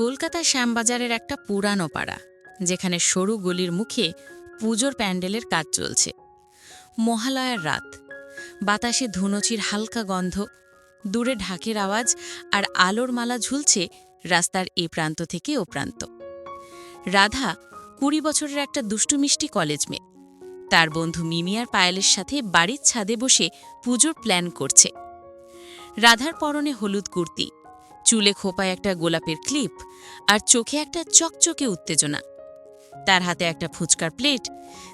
কলকাতা শ্যামবাজারের একটা পুরানো পাড়া, যেখানে সরু গলির মুখে পুজোর প্যান্ডেলের কাজ চলছে। মহালয়ার রাত। বাতাসে ধুনুচির হালকা গন্ধ, দূরে ঢাকের আওয়াজ আর আলোর মালা ঝুলছে রাস্তার এ প্রান্ত থেকে ও প্রান্ত। রাধা কুড়ি বছরের একটা দুষ্টু মিষ্টি কলেজ মেয়ে। তার বন্ধু মিমিয়ার পায়েলের সাথে বাড়ির ছাদে বসে পুজোর প্ল্যান করছে। রাধার পরনে হলুদ কুর্তি চুলে খোপায় একটা গোলাপের ক্লিপ আর চোখে একটা চকচকে উত্তেজনা। তার হাতে একটা ফুচকার প্লেট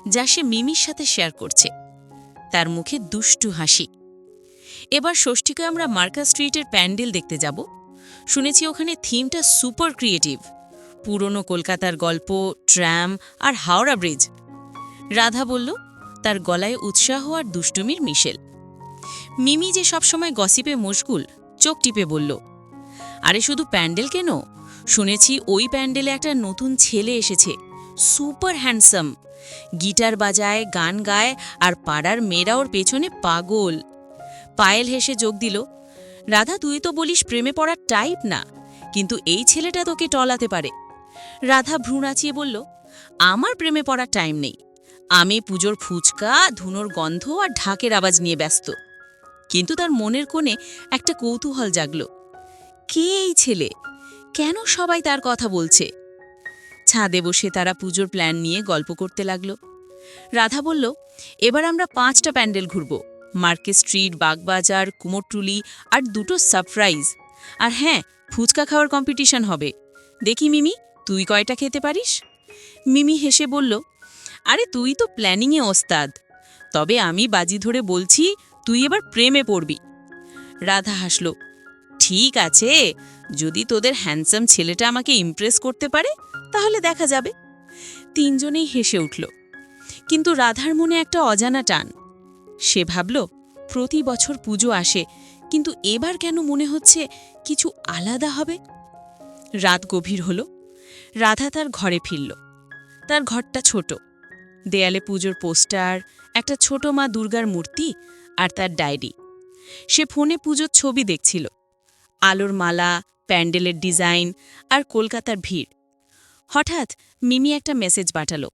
যা সে মিমির সাথে শেয়ার করছে। তার মুখে দুষ্টু হাসি। এবার ষষ্ঠীকে আমরা মার্কাস স্ট্রিটের প্যান্ডেল দেখতে যাব। শুনেছি ওখানে থিমটা সুপার ক্রিয়েটিভ। পুরনো কলকাতার গল্প ট্র্যাম আর হাওড়া ব্রিজ। রাধা বলল, তার গলায় উৎসাহ আর দুষ্টুমির মিশেল। মিমি যে সবসময় গসিপে মশগুল, চোখ টিপে বলল আরে শুধু প্যান্ডেল কেন? শুনেছি ওই প্যান্ডেলে একটা নতুন ছেলে এসেছে, সুপার হ্যান্ডসাম। গিটার বাজায়, গান গায়, আর পাড়ার মেয়েরা ওর পেছনে পাগল। পায়েল হেসে যোগ দিল, রাধা, তুই তো বলিস প্রেমে পড়ার টাইপ না, কিন্তু এই ছেলেটা তোকে টলাতে পারে। রাধা ভ্রু নাচিয়ে বলল, আমার প্রেমে পড়ার টাইম নেই। আমি পুজোর ফুচকা, ধুনোর গন্ধ আর ঢাকের আওয়াজ নিয়ে ব্যস্ত। কিন্তু তার মনের কোণে একটা কৌতূহল জাগল। কে এই ছেলে? কেন সবাই তার কথা বলছে? ছাদে বসে তারা পুজোর প্ল্যান নিয়ে গল্প করতে লাগল। রাধা বলল, এবার আমরা পাঁচটা প্যান্ডেল ঘুরব। মার্কেট স্ট্রিট, বাগবাজার, কুমোরটুলি আর দুটো সারপ্রাইজ। আর হ্যাঁ ফুচকা খাওয়ার কম্পিটিশন হবে। দেখি মিমি, তুই কয়টা খেতে পারিস? মিমি হেসে বলল, আরে তুই তো প্ল্যানিংয়ে ওস্তাদ। তবে আমি বাজি ধরে বলছি, তুই এবার প্রেমে পড়বি। রাধা হাসল ঠিক আছে। যদি তোদের হ্যান্ডসাম ছেলেটা আমাকে ইমপ্রেস করতে পারে, তাহলে দেখা যাবে। তিনজনেই হেসে উঠল। কিন্তু রাধার মনে একটা অজানা টান। সে ভাবল, প্রতি বছর পুজো আসে, কিন্তু এবার কেন মনে হচ্ছে কিছু আলাদা হবে? রাত গভীর হল। রাধা তার ঘরে ফিরল। তার ঘরটা ছোট। দেয়ালে পুজোর পোস্টার, একটা ছোট মা দুর্গার মূর্তি আর তার ডায়েরি। সে ফোনে পুজোর ছবি দেখছিল। আলোর মালা, প্যান্ডেলের ডিজাইন আর কলকাতার ভিড়। হঠাৎ মিমি একটা মেসেজ পাঠালো।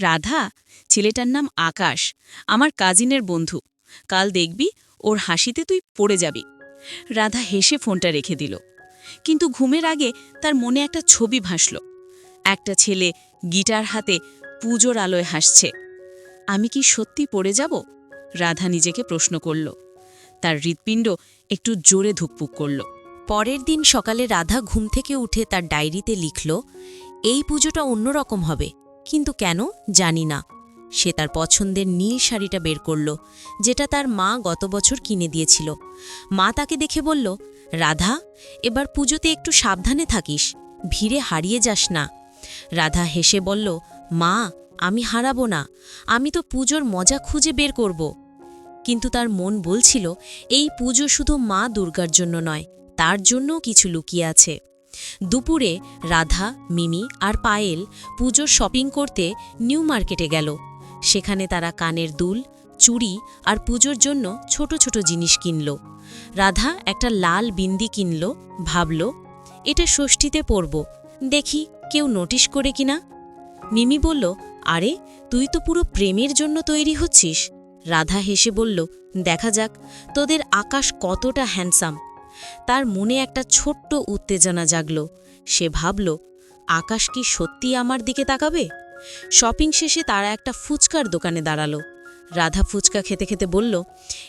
রাধা, ছেলেটার নাম আকাশ, আমার কাজিনের বন্ধু। কাল দেখবি, ওর হাসিতে তুই পড়ে যাবি। রাধা হেসে ফোনটা রেখে দিল। কিন্তু ঘুমের আগে তার মনে একটা ছবি ভাসল। একটা ছেলে গিটার হাতে পুজোর আলোয় হাসছে। আমি কি সত্যি পড়ে যাব? রাধা নিজেকে প্রশ্ন করল। তার হৃৎপিণ্ড একটু জোরে ধুকপুক করল। পরের দিন সকালে রাধা ঘুম থেকে উঠে তার ডায়েরিতে লিখল, এই পুজোটা অন্যরকম হবে, কিন্তু কেন জানি না। সে তার পছন্দের নীল শাড়িটা বের করল, যেটা তার মা গত বছর কিনে দিয়েছিল। মা তাকে দেখে বলল, রাধা, এবার পুজোতে একটু সাবধানে থাকিস, ভিড়ে হারিয়ে যাস না। রাধা হেসে বলল, মা, আমি হারাবো না, আমি তো পুজোর মজা খুঁজে বের করব। কিন্তু তার মন বলছিল, এই পুজো শুধু মা দুর্গার জন্য নয়, তার জন্যও কিছু লুকিয়ে আছে। দুপুরে রাধা, মিমি আর পায়েল পুজোর শপিং করতে নিউ মার্কেটে গেল। সেখানে তারা কানের দুল, চুড়ি আর পুজোর জন্য ছোট ছোট জিনিস কিনল। রাধা একটা লাল বিন্দি কিনল, ভাবল, এটা ষষ্ঠীতে পরব, দেখি কেউ নোটিশ করে কিনা? মিমি বলল, আরে, তুই তো পুরো প্রেমের জন্য তৈরি হচ্ছিস রাধা হেসে বলল, দেখা যাক, তোদের আকাশ কতটা হ্যান্ডসাম তার মনে একটা ছোট্ট উত্তেজনা জাগল। সে ভাবল, আকাশ কি সত্যি আমার দিকে তাকাবে? শপিং শেষে তারা একটা ফুচকার দোকানে দাঁড়াল। রাধা ফুচকা খেতে খেতে বলল,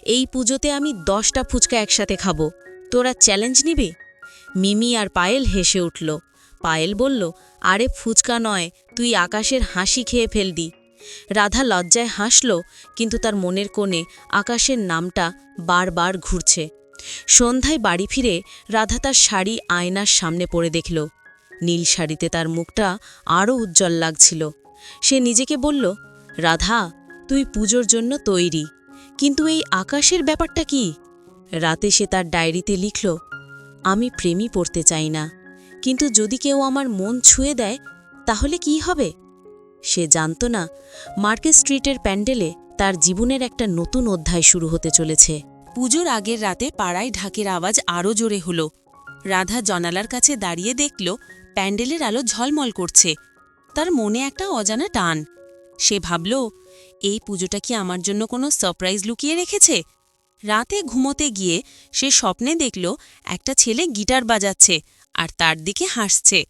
এই পুজোতে আমি দশটা ফুচকা একসাথে খাব। তোরা চ্যালেঞ্জ নিবি? মিমি আর পায়েল হেসে উঠল। পায়েল বলল, আরে ফুচকা নয়, তুই আকাশের হাসি খেয়ে ফেলদি রাধা লজ্জায় হাসল, কিন্তু তার মনের কোণে আকাশের নামটা বারবার ঘুরছে। সন্ধ্যায় বাড়ি ফিরে রাধা তার শাড়ি আয়নার সামনে পড়ে দেখল। নীল শাড়িতে তার মুখটা আরও উজ্জ্বল লাগছিল। সে নিজেকে বলল, রাধা, তুই পুজোর জন্য তৈরি, কিন্তু এই আকাশের ব্যাপারটা কি? রাতে সে তার ডায়েরিতে লিখল, আমি প্রেমই পড়তে চাই না, কিন্তু যদি কেউ আমার মন ছুঁয়ে দেয়, তাহলে কি হবে? সে জানত না মার্কেট স্ট্রিটের প্যান্ডেলে তার জীবনের একটা নতুন অধ্যায় শুরু হতে চলেছে। পুজোর আগের রাতে পাড়ায় ঢাকের আওয়াজ আরও জোরে হল। রাধা জনালার কাছে দাঁড়িয়ে দেখল প্যান্ডেলের আলো ঝলমল করছে। তার মনে একটা অজানা টান। সে ভাবল, এই পুজোটা কি আমার জন্য কোনো সারপ্রাইজ লুকিয়ে রেখেছে? রাতে ঘুমোতে গিয়ে সে স্বপ্নে দেখল একটা ছেলে গিটার বাজাচ্ছে আর তার দিকে হাসছে।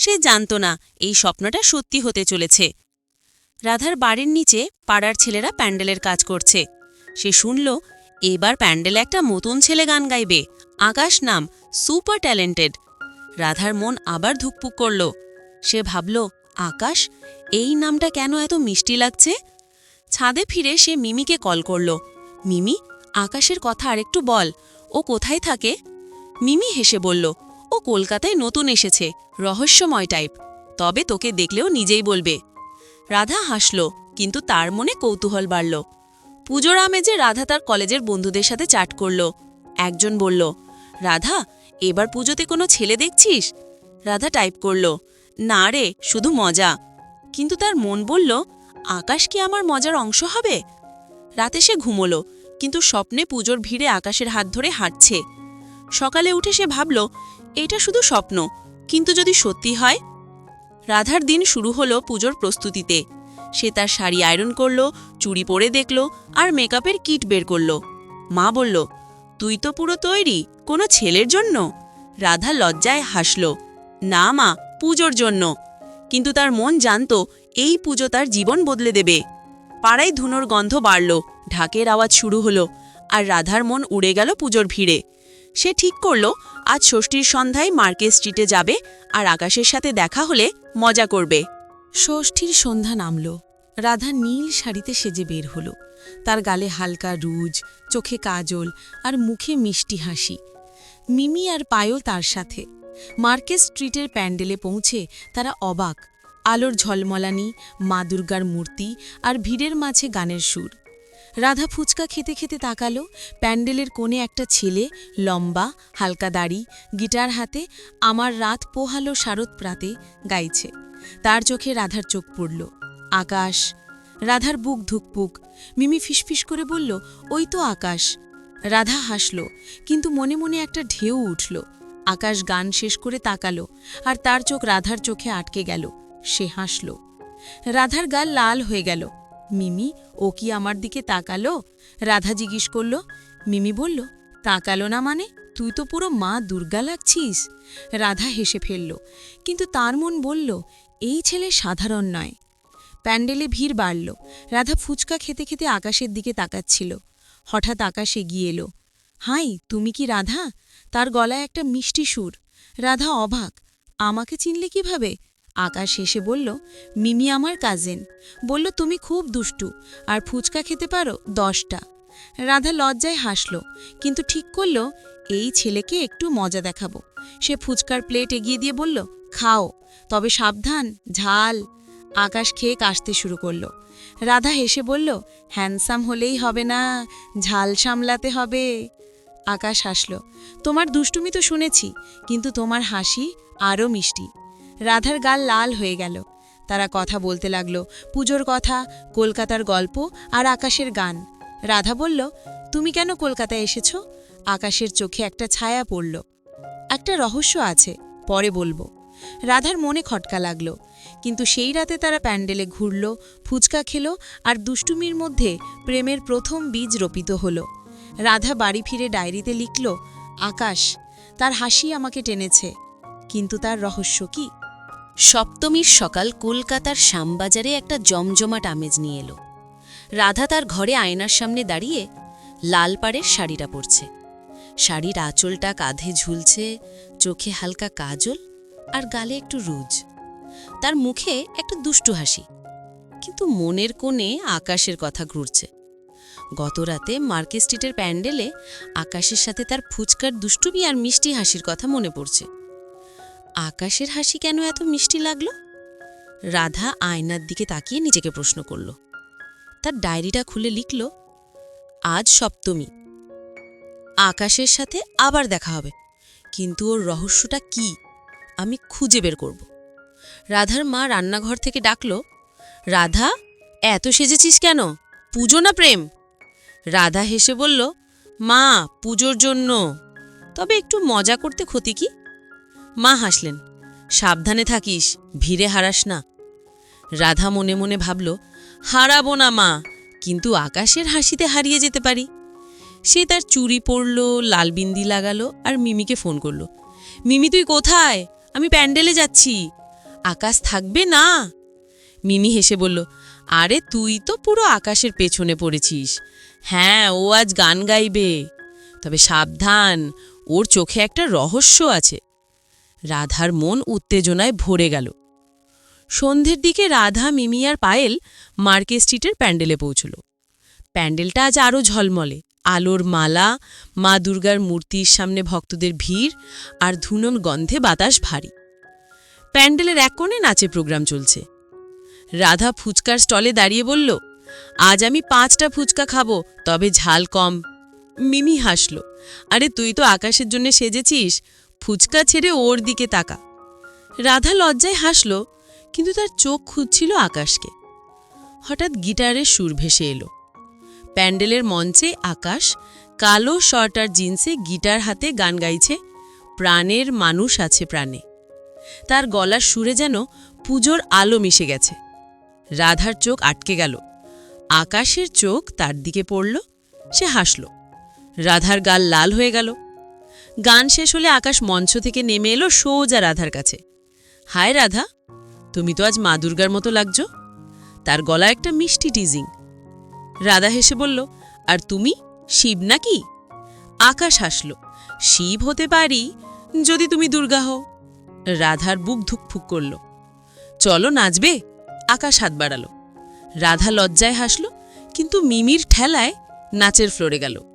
সে জানত না এই স্বপ্নটা সত্যি হতে চলেছে। রাধার বাড়ির নিচে পাড়ার ছেলেরা প্যান্ডেলের কাজ করছে। সে শুনল, এবার প্যান্ডেলে একটা নতুন ছেলে গান গাইবে। আকাশ নাম সুপার ট্যালেন্টেড। রাধার মন আবার ধুকপুক করল। সে ভাবল, আকাশ, এই নামটা কেন এত মিষ্টি লাগছে? ছাদে ফিরে সে মিমিকে কল করল। মিমি, আকাশের কথা আরেকটু বল। ও কোথায় থাকে? মিমি হেসে বলল ও কলকাতায় নতুন এসেছে, রহস্যময় টাইপ তবে তোকে দেখলেও নিজেই বলবে। রাধা হাসল, কিন্তু তার মনে কৌতূহল বাড়ল। পুজোর আমেজে রাধা তার কলেজের বন্ধুদের সাথে চাট করল। একজন বলল, রাধা, এবার পুজোতে কোনো ছেলে দেখছিস? রাধা টাইপ করল, না রে, শুধু মজা। কিন্তু তার মন বলল, আকাশ কি আমার মজার অংশ হবে? রাতে সে ঘুমোলো, কিন্তু স্বপ্নে পুজোর ভিড়ে আকাশের হাত ধরে হাঁটছে। সকালে উঠে সে ভাবল এটা শুধু স্বপ্ন। কিন্তু যদি সত্যি হয়? রাধার দিন শুরু হলো পুজোর প্রস্তুতিতে। সে তার শাড়ি আয়রন করল, চুড়ি পরে দেখল আর মেকআপের কিট বের করল। মা বলল, তুই তো পুরো তৈরি, কোনো ছেলের জন্য? রাধা লজ্জায় হাসল, না মা, পুজোর জন্য। কিন্তু তার মন জানত এই পুজো তার জীবন বদলে দেবে। পাড়ায় ধুনোর গন্ধ বাড়ল, ঢাকের আওয়াজ শুরু হলো আর রাধার মন উড়ে গেল পুজোর ভিড়ে। সে ঠিক করল আজ ষষ্ঠীর সন্ধ্যায় মার্কেট স্ট্রিটে যাবে আর আকাশের সাথে দেখা হলে মজা করবে। ষষ্ঠীর সন্ধ্যা নামল। রাধা নীল শাড়িতে সেজে বের হলো। তার গালে হালকা রুজ, চোখে কাজল আর মুখে মিষ্টি হাসি। মিমি আর পায়ও তার সাথে। মার্কেট স্ট্রিটের প্যান্ডেলে পৌঁছে তারা অবাক। আলোর ঝলমলানি, মা দুর্গার মূর্তি আর ভিড়ের মাঝে গানের সুর। রাধা ফুচকা খেতে খেতে তাকালো। প্যান্ডেলের কোণে একটা ছেলে, লম্বা, হালকা দাড়ি, গিটার হাতে আমার রাত পোহালো শারদ প্রাতে গাইছে। তার চোখে রাধার চোখ পড়ল। আকাশ। রাধার বুক ধুকপুক। মিমি ফিসফিস করে বলল, ওই তো আকাশ। রাধা হাসল, কিন্তু মনে মনে একটা ঢেউ উঠল। আকাশ গান শেষ করে তাকালো, আর তার চোখ রাধার চোখে আটকে গেল। সে হাসল। রাধার গাল লাল হয়ে গেল। মিমি, ও কি আমার দিকে তাকালো? রাধা জিজ্ঞেস করল। মিমি বলল, তাকালো না মানে? তুই তো পুরো মা দুর্গা লাগছিস। রাধা হেসে ফেলল। কিন্তু তার মন বলল, এই ছেলে সাধারণ নয়। প্যান্ডেলে ভিড় বাড়ল। রাধা ফুচকা খেতে খেতে আকাশের দিকে তাকাচ্ছিল। হঠাৎ আকাশ এগিয়ে এলো। হাই, তুমি কি রাধা? তার গলায় একটা মিষ্টি সুর। রাধা অবাক, আমাকে চিনলে কীভাবে? আকাশ হেসে বলল, মিমি আমার কাজিন বলল, তুমি খুব দুষ্টু, আর ফুচকা খেতে পারো দশটা। রাধা লজ্জায় হাসল, কিন্তু ঠিক করল, এই ছেলেকে একটু মজা দেখাবো। সে ফুচকার প্লেট এগিয়ে দিয়ে বলল, খাও, তবে সাবধান, ঝাল। আকাশ খেয়ে কাশতে শুরু করল। রাধা হেসে বলল, হ্যান্ডসাম হলেই হবে না, ঝাল সামলাতে হবে। আকাশ হাসল, তোমার দুষ্টুমি তো শুনেছি, কিন্তু তোমার হাসি আরও মিষ্টি। রাধার গাল লাল হয়ে গেল। তারা কথা বলতে লাগল। পুজোর কথা, কলকাতার গল্প আর আকাশের গান। রাধা বলল, তুমি কেন কলকাতায় এসেছ? আকাশের চোখে একটা ছায়া পড়ল। একটা রহস্য আছে, পরে বলব। রাধার মনে খটকা লাগল। কিন্তু সেই রাতে তারা প্যান্ডেলে ঘুরল, ফুচকা খেল আর দুষ্টুমির মধ্যে প্রেমের প্রথম বীজ রোপিত হল। রাধা বাড়ি ফিরে ডায়েরিতে লিখল, আকাশ, তার হাসি আমাকে টেনেছে, কিন্তু তার রহস্য কি? সপ্তমীর সকাল কলকাতার শ্যামবাজারে একটা জমজমাট আমেজ নিয়ে এলো। রাধা তার ঘরে আয়নার সামনে দাঁড়িয়ে লাল পাড়ের শাড়িটা পরছে। শাড়ির আঁচলটা কাঁধে ঝুলছে, চোখে হালকা কাজল আর গালে একটু রুজ। তার মুখে একটা দুষ্টু হাসি, কিন্তু মনের কোণে আকাশের কথা ঘুরছে। গতরাতে মার্কেট স্ট্রিটের প্যান্ডেলে আকাশের সাথে তার ফুচকার দুষ্টুমি আর মিষ্টি হাসির কথা মনে পড়ছে। আকাশের হাসি কেন এত মিষ্টি লাগল? রাধা আয়নার দিকে তাকিয়ে নিজেকে প্রশ্ন করল। তার ডায়েরিটা খুলে লিখল, আজ সপ্তমী। আকাশের সাথে আবার দেখা হবে। কিন্তু ওর রহস্যটা কি? আমি খুঁজে বের করব। রাধার মা রান্নাঘর থেকে ডাকল, রাধা, এত সেজেছিস কেন? পুজো না প্রেম? রাধা হেসে বলল, মা, পুজোর জন্য। তবে একটু মজা করতে ক্ষতি কি? মা হাসলেন। সাবধানে থাকিস, ভিড়ে হারাস না। রাধা মনে মনে ভাবল, হারাবো না মা, কিন্তু আকাশের হাসিতে হারিয়ে যেতে পারি। সে তার চুরি পরল, লাল বিন্দি লাগালো আর মিমিকে ফোন করল। মিমি, তুই কোথায়? আমি প্যান্ডেলে যাচ্ছি। আকাশ থাকবে না? মিমি হেসে বলল, আরে তুই তো পুরো আকাশের পেছনে পড়েছিস। হ্যাঁ ও আজ গান গাইবে। তবে সাবধান, ওর চোখে একটা রহস্য আছে। রাধার মন উত্তেজনায় ভরে গেল। সন্ধ্যের দিকে রাধা, মিমি আর পায়েল মার্কে স্ট্রিটের প্যান্ডেলে পৌঁছল। প্যান্ডেলটা আজ আরও ঝলমলে। আলোর মালা, মা দুর্গার মূর্তির সামনে ভক্তদের ভিড় আর ধুনন গন্ধে বাতাস ভারী। প্যান্ডেলের এক কোণে নাচে প্রোগ্রাম চলছে। রাধা ফুচকার স্টলে দাঁড়িয়ে বলল, আজ আমি পাঁচটা ফুচকা খাব, তবে ঝাল কম। মিমি হাসল, আরে তুই তো আকাশের জন্য সেজেছিস ফুচকা ছেড়ে ওর দিকে তাকা। রাধা লজ্জায় হাসল, কিন্তু তার চোখ খুঁজছিল আকাশকে। হঠাৎ গিটারের সুর ভেসে এলো। প্যান্ডেলের মঞ্চে আকাশ কালো শর্ট আর জিন্সে গিটার হাতে গান গাইছে, প্রাণের মানুষ আছে প্রাণে। তার গলার সুরে যেন পুজোর আলো মিশে গেছে। রাধার চোখ আটকে গেল। আকাশের চোখ তার দিকে পড়ল, সে হাসল। রাধার গাল লাল হয়ে গেল। গান শেষ হলে আকাশ মঞ্চ থেকে নেমে এলো সোজা রাধার কাছে। হায় রাধা, তুমি তো আজ মা দুর্গার মতো লাগছো। তার গলা একটা মিষ্টি টিজিং। রাধা হেসে বলল, আর তুমি? শিব নাকি? আকাশ হাসল, শিব হতে পারি যদি তুমি দুর্গা হও। রাধার বুক ধুকফুক করল। চলো নাচবে? আকাশ হাত বাড়ালো। রাধা লজ্জায় হাসল, কিন্তু মিমির ঠেলায় নাচের ফ্লোরে গেল।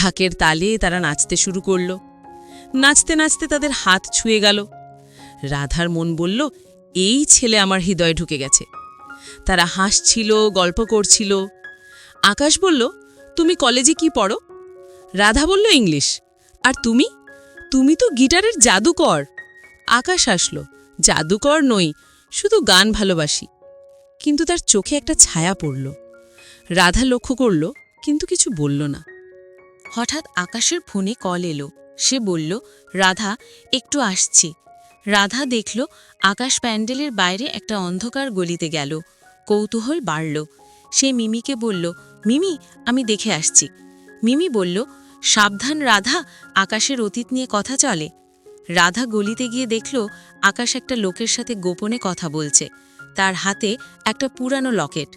ঢাকের তালে তারা নাচতে শুরু করল। নাচতে নাচতে তাদের হাত ছুঁয়ে গেল। রাধার মন বলল, এই ছেলে আমার হৃদয়ে ঢুকে গেছে। তারা হাসছিল, গল্প করছিল। আকাশ বলল, তুমি কলেজে কি পড়ো? রাধা বলল, ইংলিশ। আর তুমি? তুমি তো গিটারের জাদুকর। আকাশ আসলো জাদুকর নই, শুধু গান ভালোবাসি। কিন্তু তার চোখে একটা ছায়া পড়ল। রাধা লক্ষ্য করল, কিন্তু কিছু বলল না। হঠাৎ আকাশের ফোনে কল এলো। সে বলল, রাধা, একটু আসছি। রাধা দেখল, আকাশ প্যান্ডেলের বাইরে একটা অন্ধকার গলিতে গেল। কৌতূহল বাড়ল। সে মিমিকে বলল, মিমি, আমি দেখে আসছি। মিমি বলল, সাবধান রাধা, আকাশের অতীত নিয়ে কথা চলে। রাধা গলিতে গিয়ে দেখল, আকাশ একটা লোকের সাথে গোপনে কথা বলছে। তার হাতে একটা পুরানো লকেট।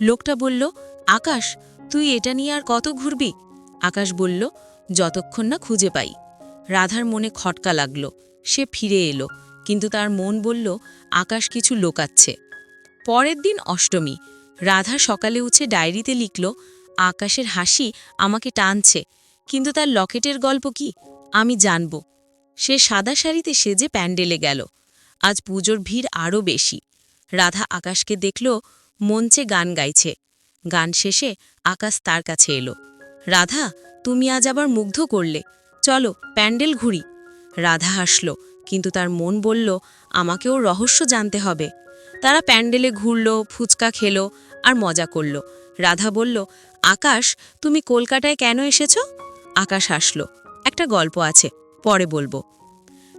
লোকটা বলল, আকাশ, তুই এটা নিয়ে আর কত ঘুরবি? আকাশ বলল, যতক্ষণ না খুঁজে পাই। রাধার মনে খটকা লাগল। সে ফিরে এলো, কিন্তু তার মন বলল, আকাশ কিছু লোকাচ্ছে। পরের দিন অষ্টমী। রাধা সকালে উঠে ডায়েরিতে লিখল, আকাশের হাসি আমাকে টানছে, কিন্তু তার লকেটের গল্প কি? আমি জানব। সে সাদা শাড়িতে সেজে প্যান্ডেলে গেল। আজ পুজোর ভিড় আরও বেশি। রাধা আকাশকে দেখল মঞ্চে গান গাইছে। গান শেষে আকাশ তার কাছে এলো। রাধা, তুমি আজ আবার মুগ্ধ করলে। চলো, প্যান্ডেল ঘুরি। রাধা হাসল, কিন্তু তার মন বলল, আমাকেও রহস্য জানতে হবে। তারা প্যান্ডেলে ঘুরল, ফুচকা খেলো আর মজা করল। রাধা বলল, আকাশ, তুমি কলকাতায় কেন এসেছ? আকাশ হাসল, একটা গল্প আছে, পরে বলব।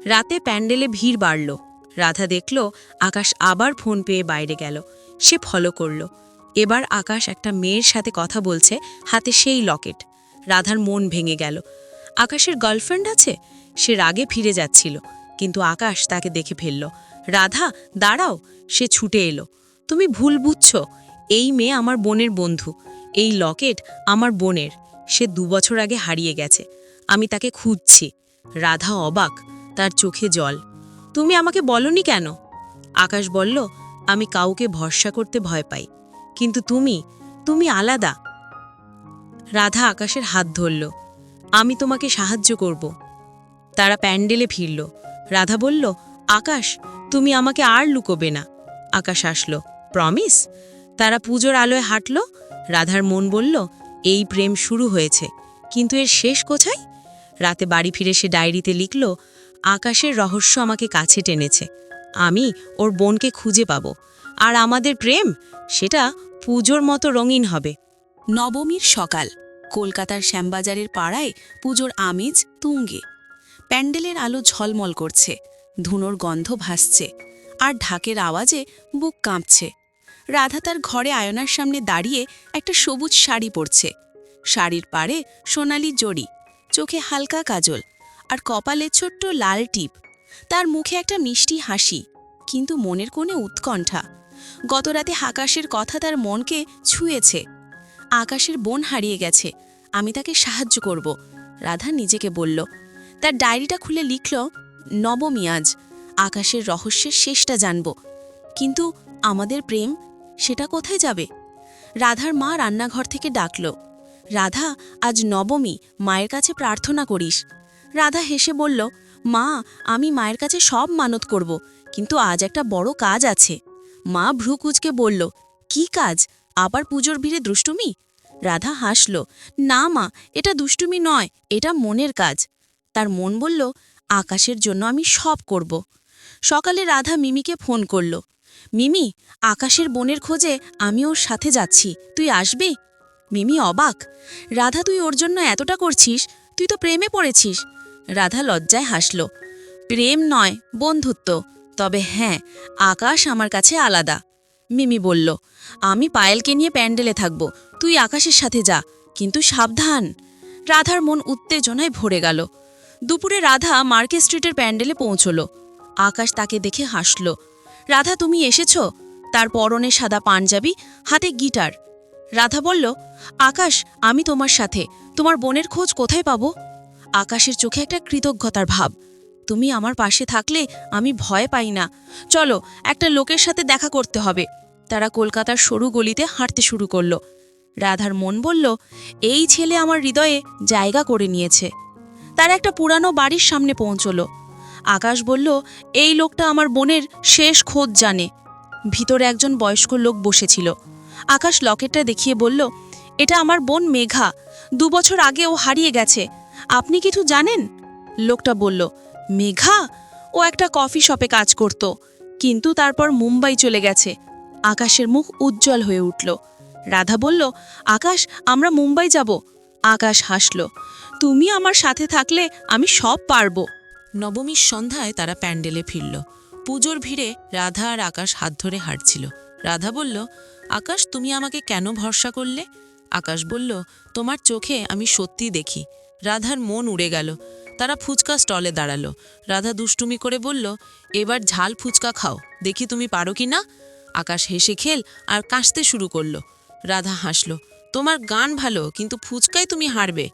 রাতে প্যান্ডেলে ভিড় বাড়ল। রাধা দেখল, আকাশ আবার ফোন পেয়ে বাইরে গেল। সে ফলো করল। এবার আকাশ একটা মেয়ের সাথে কথা বলছে, হাতে সেই লকেট। রাধার মন ভেঙে গেল। আকাশের গার্লফ্রেন্ড আছে? সে রাগে ফিরে যাচ্ছিল, কিন্তু আকাশ তাকে দেখে ফেলল। রাধা, দাঁড়াও, সে ছুটে এলো। তুমি ভুল বুঝছ, এই মেয়ে আমার বোনের বন্ধু, এই লকেট আমার বোনের। সে দুবছর আগে হারিয়ে গেছে, আমি তাকে খুঁজছি। রাধা অবাক, তার চোখে জল। তুমি আমাকে বলনি কেন? আকাশ বলল, আমি কাউকে ভরসা করতে ভয় পাই। কিন্তু তুমি তুমি আলাদা। রাধা আকাশের হাত ধরল। আমি তোমাকে সাহায্য করব। তারা প্যান্ডেলে ফিরল। রাধা বলল, আকাশ, তুমি আমাকে আর লুকোবে না। আকাশ আসলো প্রমিস তারা পুজোর আলোয় হাঁটল। রাধার মন বলল, এই প্রেম শুরু হয়েছে, কিন্তু এর শেষ কোথায়? রাতে বাড়ি ফিরে সে ডায়েরিতে লিখল, আকাশের রহস্য আমাকে কাছে টেনেছে। আমি ওর বোনকে খুঁজে পাব। আর আমাদের প্রেম, সেটা পুজোর মতো রঙিন হবে। নবমীর সকাল, কলকাতার শ্যামবাজারের পাড়ায় পুজোর আমেজ তুঙ্গে। প্যান্ডেলের আলো ঝলমল করছে, ধুনোর গন্ধ ভাসছে, আর ঢাকের আওয়াজে বুক কাঁপছে। রাধা তার ঘরে আয়নার সামনে দাঁড়িয়ে একটা সবুজ শাড়ি পরছে। শাড়ির পাড়ে সোনালি জড়ি, চোখে হালকা কাজল, আর কপালে ছোট্ট লাল টিপ। তার মুখে একটা মিষ্টি হাসি, কিন্তু মনের কোণে উৎকণ্ঠা। গতরাতে আকাশের কথা তার মনকে ছুঁয়েছে। আকাশের বোন হারিয়ে গেছে। আমি তাকে সাহায্য করব, রাধা নিজেকে বলল। তার ডায়েরিটা খুলে লিখল, নবমী আজ। আকাশের রহস্যের শেষটা জানব। কিন্তু আমাদের প্রেম, সেটা কোথায় যাবে? রাধার মা রান্নাঘর থেকে ডাকল, রাধা, আজ নবমী, মায়ের কাছে প্রার্থনা করিস। রাধা হেসে বলল, মা, আমি মায়ের কাছে সব মানত করব, কিন্তু আজ একটা বড় কাজ আছে। মা ভ্রুকুচকে বলল, কি কাজ? আবার পুজোর ভিড়ে দুষ্টুমি? রাধা হাসল, না মা, এটা দুষ্টুমি নয়, এটা মনের কাজ। তার মন বলল, আকাশের জন্য আমি সব করব। সকালে রাধা মিমিকে ফোন করল, মিমি, আকাশের বোনের খোঁজে আমি ওর সাথে যাচ্ছি, তুই আসবি? মিমি অবাক, রাধা, তুই ওর জন্য এতটা করছিস? তুই তো প্রেমে পড়েছিস। রাধা লজ্জায় হাসল, প্রেম নয়, বন্ধুত্ব। তবে হ্যাঁ আকাশ আমার কাছে আলাদা। মিমি বলল, আমি পায়েলকে নিয়ে প্যান্ডেলে থাকব, তুই আকাশের সাথে যা, কিন্তু সাবধান। রাধার মন উত্তেজনায় ভরে গেল। দুপুরে রাধা মার্কেট স্ট্রিটের প্যান্ডেলে পৌঁছল। আকাশ তাকে দেখে হাসল, রাধা, তুমি এসেছ? তার পরনে সাদা পাঞ্জাবি, হাতে গিটার। রাধা বলল, আকাশ, আমি তোমার সাথে, তোমার বোনের খোঁজ কোথায় পাবো? আকাশের চোখে একটা কৃতজ্ঞতার ভাব। তুমি আমার পাশে থাকলে আমি ভয় পাই না। চলো, একটা লোকের সাথে দেখা করতে হবে। তারা কলকাতার সরু গলিতে হাঁটতে শুরু করল। রাধার মন বলল, এই ছেলে আমার হৃদয়ে জায়গা করে নিয়েছে। তারা একটা পুরানো বাড়ির সামনে পৌঁছলো। আকাশ বলল, এই লোকটা আমার বোনের শেষ খোঁজ জানে। ভিতরে একজন বয়স্ক লোক বসেছিল। আকাশ লকেটটা দেখিয়ে বলল, এটা আমার বোন মেঘা। দু বছর আগে ও হারিয়ে গেছে। আপনি কিছু জানেন? লোকটা বলল মেঘা? ও একটা কফি শপে কাজ করত। কিন্তু তারপর মুম্বাই চলে গেছে। আকাশের মুখ উজ্জ্বল হয়ে উঠল। রাধা বলল, আকাশ, আমরা মুম্বাই যাব। আকাশ হাসল, তুমি আমার সাথে থাকলে আমি সব পারব। নবমীর সন্ধ্যায় তারা প্যান্ডেলে ফিরল। পুজোর ভিড়ে রাধা আর আকাশ হাত ধরে হাঁটছিল। রাধা বলল, আকাশ, তুমি আমাকে কেন ভরসা করলে? আকাশ বলল, তোমার চোখে আমি সত্যি দেখি। রাধার মন উড়ে গেল। তারা ফুচকা স্টলে দাঁড়াল। রাধা দুষ্টুমি করে বলল, এবার ঝাল ফুচকা খাও, দেখি তুমি পারো কি না? আকাশ হেসে খেল আর কাশতে শুরু করল। রাধা হাসল, তোমার গান ভালো, কিন্তু ফুচকায় তুমি হারবে।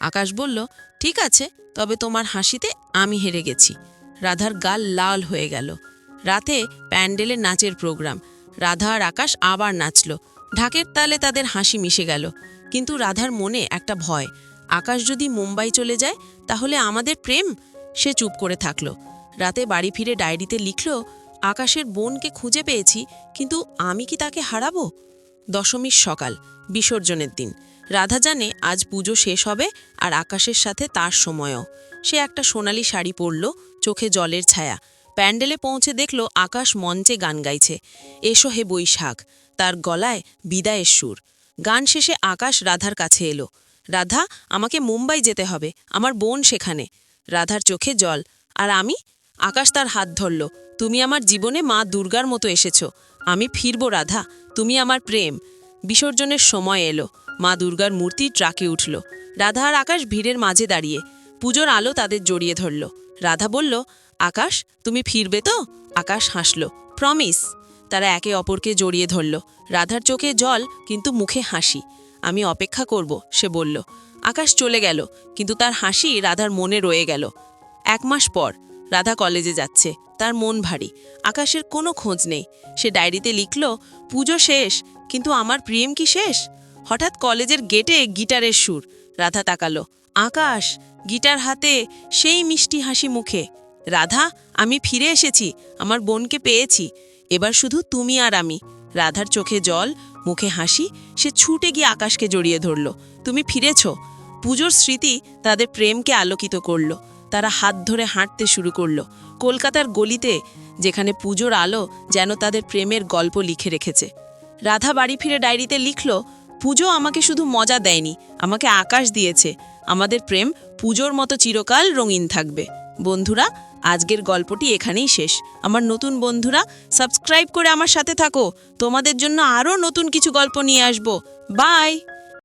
আকাশ বলল, ঠিক আছে, তবে তোমার হাসিতে আমি হেরে গেছি। রাধার গাল লাল হয়ে গেল। রাতে প্যান্ডেলে নাচের প্রোগ্রাম। রাধা আর আকাশ আবার নাচল। ঢাকের তালে তাদের হাসি মিশে গেল। কিন্তু রাধার মনে একটা ভয় আকাশ যদি মুম্বাই চলে যায়, তাহলে আমাদের প্রেম? সে চুপ করে থাকল। রাতে বাড়ি ফিরে ডায়েরিতে লিখল, আকাশের বোনকে খুঁজে পেয়েছি, কিন্তু আমি কি তাকে হারাবো? দশমীর সকাল, বিসর্জনের দিন। রাধা জানে আজ পুজো শেষ হবে আর আকাশের সাথে তার সময়ও। সে একটা সোনালি শাড়ি পরল, চোখে জলের ছায়া। প্যান্ডেলে পৌঁছে দেখল আকাশ মঞ্চে গান গাইছে। এসো হে বৈশাখ, তার গলায় বিদায়ের সুর। গান শেষে আকাশ রাধার কাছে এলো। রাধা, আমাকে মুম্বাই যেতে হবে। আমার বোন সেখানে। রাধার চোখে জল। আর আমি? আকাশ তার হাত ধরল। তুমি আমার জীবনে মা দুর্গার মতো এসেছ। আমি ফিরব, রাধা। তুমি আমার প্রেম। বিসর্জনের সময় এলো। মা দুর্গার মূর্তি ট্রাকে উঠল। রাধা আর আকাশ ভিড়ের মাঝে দাঁড়িয়ে। পুজোর আলো তাদের জড়িয়ে ধরল। রাধা বলল, আকাশ, তুমি ফিরবে তো? আকাশ হাসল প্রমিস তারা একে অপরকে জড়িয়ে ধরল। রাধার চোখে জল, কিন্তু মুখে হাসি। আমি অপেক্ষা করব, সে বলল। আকাশ চলে গেল, কিন্তু তার হাসি রাধার মনে রয়ে গেল। এক মাস পর, রাধা কলেজে যাচ্ছে, তার মন ভারী, আকাশের কোনো খোঁজ নেই। সে ডায়েরিতে লিখল, পুজো শেষ, কিন্তু আমার প্রেম কি শেষ? হঠাৎ কলেজের গেটে গিটারের সুর, রাধা তাকালো। আকাশ, গিটার হাতে সেই মিষ্টি হাসি মুখে। রাধা, আমি ফিরে এসেছি, আমার বোনকে পেয়েছি। এবার শুধু তুমি আর আমি। রাধার চোখে জল মুখে হাসি, সে ছুটে গিয়ে আকাশকে জড়িয়ে ধরল। তুমি ফিরেছ? পুজোর স্মৃতি তাদের প্রেমকে আলোকিত করল। তারা হাত ধরে হাঁটতে শুরু করল। কলকাতার গলিতে, যেখানে পুজোর আলো যেন তাদের প্রেমের গল্প লিখে রেখেছে। রাধা বাড়ি ফিরে ডায়েরিতে লিখল, পুজো আমাকে শুধু মজা দেয়নি, আমাকে আকাশ দিয়েছে। আমাদের প্রেম পুজোর মতো চিরকাল রঙিন থাকবে। বন্ধুরা আজকের গল্পটি এখানেই শেষ। আমার নতুন বন্ধুরা সাবস্ক্রাইব করে আমার সাথে থাকো। তোমাদের জন্য আরও নতুন কিছু গল্প নিয়ে আসব। বাই